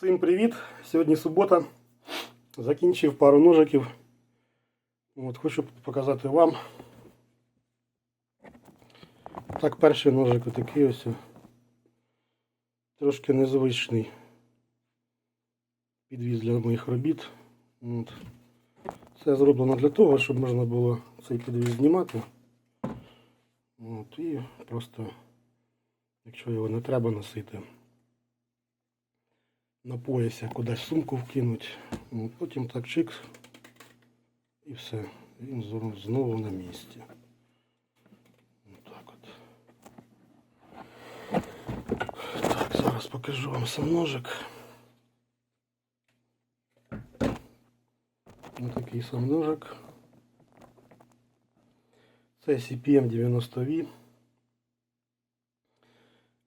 Всім привіт! Сьогодні субота. Закінчив пару ножиків. От, хочу показати вам. Так, перший ножик отакий ось. Трошки незвичний підвіз для моїх робіт. От. Це зроблено для того, щоб можна було цей підвіз знімати. От, і просто, якщо його не треба носити, на поясі кудись сумку вкинуть. От, потім так чикс і все. Він знову- знову на місці. Так от. Так, зараз покажу вам сам ножик. Ось такий сам ножик. Це CPM 90 v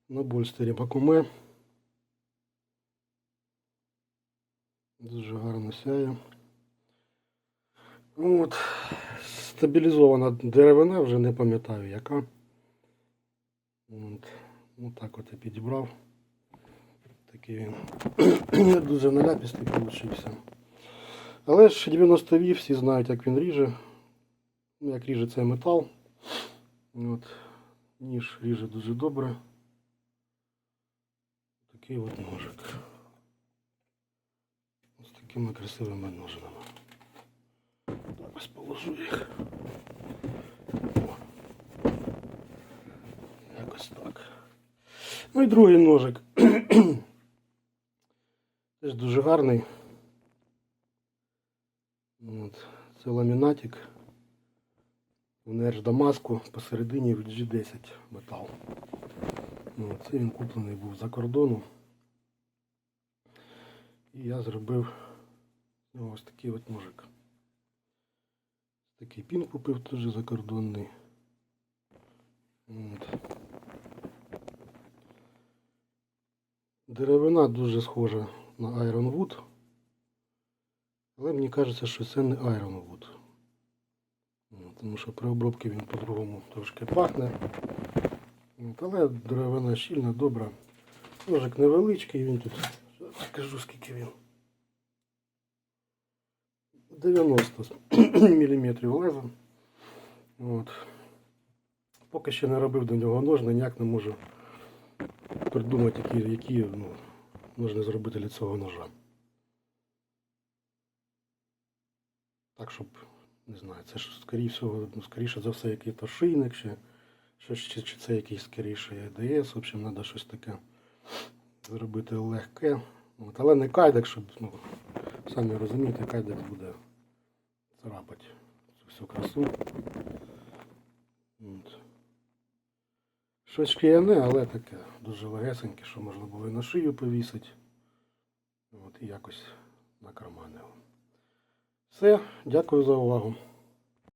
на больстері Бакуме. Дуже гарно сяє. От. Стабілізована деревина, вже не пам'ятаю яка. От. От так от я підібрав. Такий він дуже наляпістий получився. Але ж 90 ві всі знають, як він ріже. Ну, як ріже цей метал. От. Ніж ріже дуже добре. Такий от ножик. Такими красивими ножнами. Так, ось положу їх. Якось так. Ну і другий ножик. Теж дуже гарний. От. Це ламінатик. В Дамаску посередині в G10 метал. Це він куплений був за кордону. І я зробив ось такий от ножик. Такий пін купив теж закордонний. От. Деревина дуже схожа на Ironwood. Але мені кажеться, що це не Ironwood. Тому що при обробці він по-другому трошки пахне. От, Але деревина щільна, добра. Ножик невеличкий, він тут Скажу, скільки він. 90 мм леза. От. Поки ще не робив до нього ножни, ніяк не можу придумати, які, які ну, можна зробити для цього ножа. Так, щоб, не знаю, це ж скоріше ну, скоріше за все, який то шийник, чи, чи, чи, чи це якийсь скоріше АДС, в общем, треба щось таке зробити легке. От, але не кайдек, щоб, ну, самі розумієте, кайдек буде царапати цю всю красу. От. Щось шкіряне, але таке дуже легесеньке, що можна було і на шию повісити. От, і якось на кармани. Все, дякую за увагу.